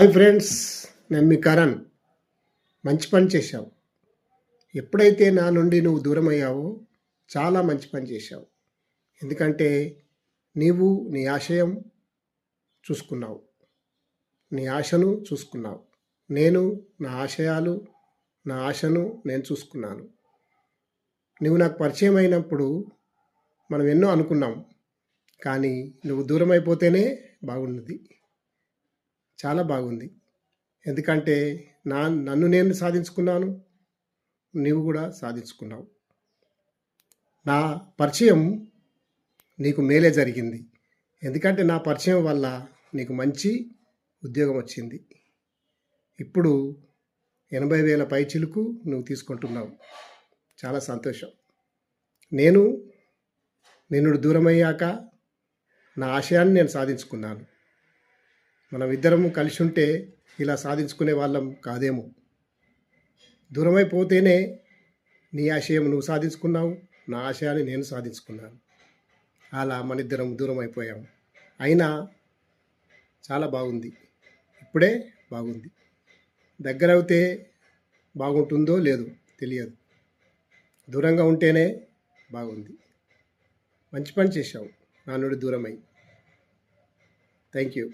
Hi friends నేను మీ కరణ్. మంచి పని చేశావు. ఎప్పుడైతే నా నుండి నువ్వు దూరం అయ్యావో చాలా మంచి పని చేశావు. ఎందుకంటే నీవు నీ ఆశయం చూసుకున్నావు. నీ ఆశను చూసుకున్నావు. నేను నా ఆశయాలు నా ఆశను నేను చూసుకున్నాను. నువ్వు నాకు పరిచయం అయినప్పుడు మనం ఎన్నో అనుకున్నాం. కానీ నువ్వు దూరం అయిపోతేనే బాగున్నది చాలా బాగుంది. ఎందుకంటే నా నన్ను నేను సాధించుకున్నాను నీవు కూడా సాధించుకున్నావు. నా పరిచయం నీకు మేలే జరిగింది. ఎందుకంటే నా పరిచయం వల్ల నీకు మంచి ఉద్యోగం వచ్చింది. ఇప్పుడు ఎనభై వేల పై చిలుకు నువ్వు తీసుకుంటున్నావు. చాలా సంతోషం. నేను నిన్ను దూరమయ్యాక నా ఆశయాన్ని నేను సాధించుకున్నాను. మనం ఇద్దరం కలిసి ఉంటే ఇలా సాధించుకునే వాళ్ళం కాదేమో. దూరమైపోతేనే నీ ఆశయం నువ్వు సాధించుకున్నావు నా ఆశయాన్ని నేను సాధించుకున్నాను. అలా మన ఇద్దరం దూరం అయిపోయాము అయినా చాలా బాగుంది. ఇప్పుడే బాగుంది. దగ్గర అవుతే బాగుంటుందో లేదో తెలియదు. దూరంగా ఉంటేనే బాగుంది. మంచి పని చేశావు. నా నుండి దూరమై. Thank you.